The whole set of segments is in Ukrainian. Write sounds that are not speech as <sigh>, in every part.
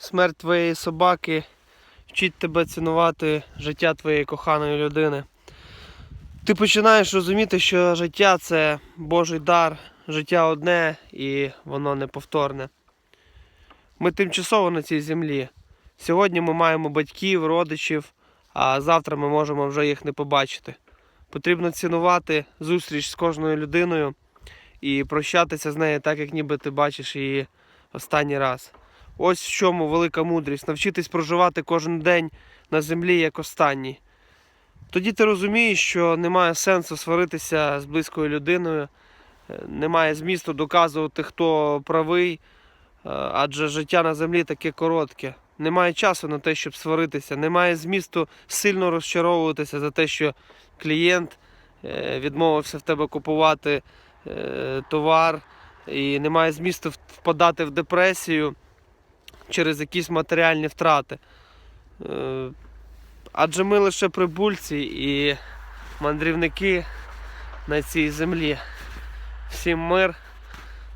Смерть твоєї собаки вчить тебе цінувати життя твоєї коханої людини. Ти починаєш розуміти, що життя це Божий дар, життя одне і воно неповторне. Ми тимчасово на цій землі. Сьогодні ми маємо батьків, родичів, а завтра ми можемо вже їх не побачити. Потрібно цінувати зустріч з кожною людиною і прощатися з нею так, як ніби ти бачиш її останній раз. Ось в чому велика мудрість навчитись проживати кожен день на землі як останній. Тоді ти розумієш, що немає сенсу сваритися з близькою людиною, е, немає змісту доказувати, хто правий, е, адже життя на землі таке коротке. Немає часу на те, щоб сваритися, немає змісту сильно розчаровуватися за те, що клієнт е, відмовився в тебе купувати товар, і немає змісту впадати в депресію через якісь матеріальні втрати. Е, Адже ми лише прибульці і мандрівники на цій землі. Всім мир.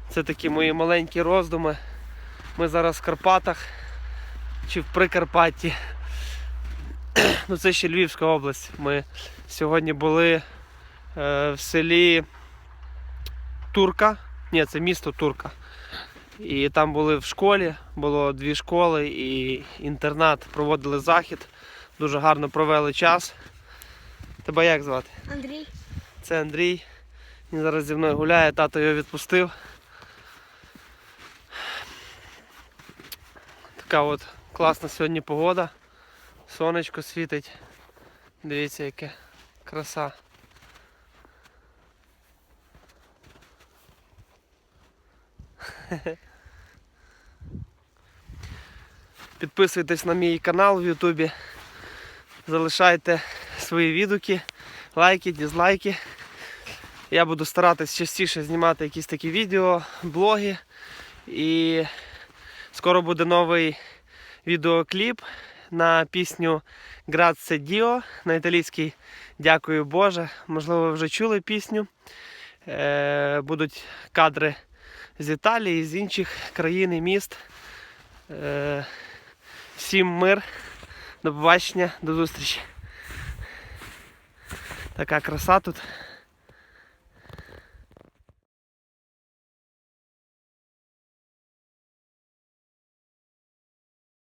Це такі мої маленькі роздуми. Ми зараз в Карпатах чи в Прикарпатті. <clears throat> Ну, це ще Львівська область. Ми сьогодні були е, в селі Турка. Ні, це місто Турка. І там були в школі, було дві школи і інтернат, проводили захід. Дуже гарно провели час. Тебе як звати? Андрій. Це Андрій. Він зараз зі мною гуляє, тато його відпустив. Така от класна сьогодні погода. Сонечко світить. Дивіться, яке краса. <laughs> Підписуйтесь на мій канал в Ютубі. Залишайте свої відгуки, лайки, дізлайки. Я буду старатись частіше знімати якісь такі відео, блоги. І скоро буде новий відеокліп на пісню Grazie Dio на італійській Дякую Боже. Можливо, ви вже чули пісню. Е, будуть кадри з Італії, з інших країн і міст. Всім мир, до побачення, до зустрічі. Така краса тут.